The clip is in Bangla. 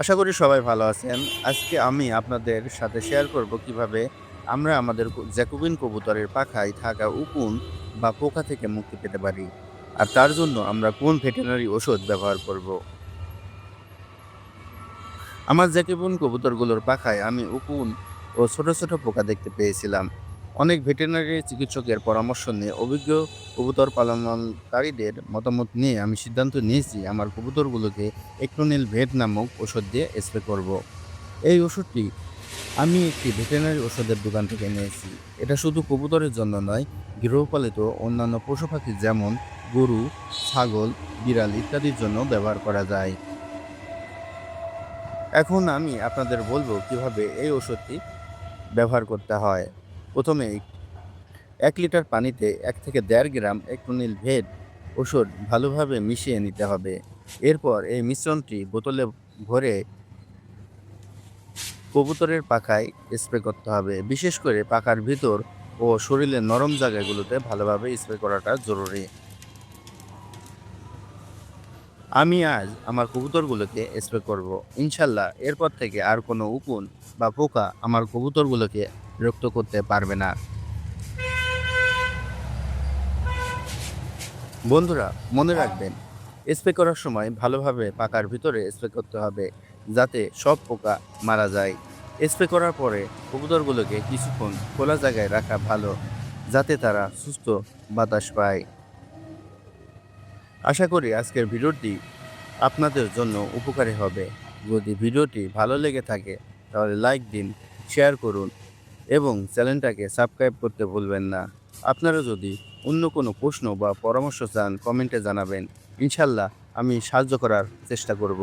আশা করি সবাই ভালো আছেন। আজকে আমি আপনাদের সাথে শেয়ার করব কীভাবে আমরা আমাদের জ্যাকুবিন কবুতরের পাখায় থাকা উকুন বা পোকা থেকে মুক্তি পেতে পারি আর তার জন্য আমরা কোন ভেটেরিনারি ওষুধ ব্যবহার করব। আমার জ্যাকুবিন কবুতরগুলোর পাখায় আমি উকুন ও ছোট ছোট পোকা দেখতে পেয়েছিলাম। অনেক ভেটেরিনারি চিকিৎসকের পরামর্শ নিয়ে অভিজ্ঞ কবুতর পালনকারীদের মতামত নিয়ে আমি সিদ্ধান্ত নিয়েছি, আমার কবুতরগুলোকে একটোনিল ভেট নামক ওষুধ দিয়ে স্প্রে করব। এই ওষুধটি আমি একটি ভেটেরিনারি ওষুধের দোকান থেকে নিয়েছি। এটা শুধু কবুতরের জন্য নয়, গৃহপালিত অন্যান্য পশু পাখি যেমন গরু, ছাগল, বিড়াল ইত্যাদির জন্য ব্যবহার করা যায়। এখন আমি আপনাদের বলব কীভাবে এই ওষুধটি ব্যবহার করতে হয়। প্রথমে এক লিটার পানিতে এক থেকে দেড় গ্রাম একটোনিল ভেদ ওষুধ ভালোভাবে মিশিয়ে নিতে হবে। এরপর এই মিশ্রণটি বোতলে ভরে কবুতরের পাখায় স্প্রে করতে হবে। বিশেষ করে পাখার ভিতর ও শরীরের নরম জায়গাগুলোতে ভালোভাবে স্প্রে করাটা জরুরি। আমি আজ আমার কবুতরগুলোকে স্প্রে করব। ইনশাল্লাহ এরপর থেকে আর কোনো উকুন বা পোকা আমার কবুতরগুলোকে বিরক্ত করতে পারবে না। বন্ধুরা, মনে রাখবেন স্প্রে করার সময় ভালোভাবে পাকার ভিতরে স্প্রে করতে হবে, যাতে সব পোকা মারা যায়। স্প্রে করার পরে কবুতরগুলোকে কিছুক্ষণ খোলা জায়গায় রাখা ভালো, যাতে তারা সুস্থ বাতাস পায়। আশা করি আজকের ভিডিওটি আপনাদের জন্য উপকারী হবে। যদি ভিডিওটি ভালো লেগে থাকে, তাহলে লাইক দিন শেয়ার করুন। এবং চ্যানেলটাকে সাবস্ক্রাইব করতে ভুলবেন না। আপনারা যদি অন্য কোনো প্রশ্ন বা পরামর্শ চান, কমেন্টে জানাবেন। ইনশাল্লাহ আমি সাহায্য করার চেষ্টা করব।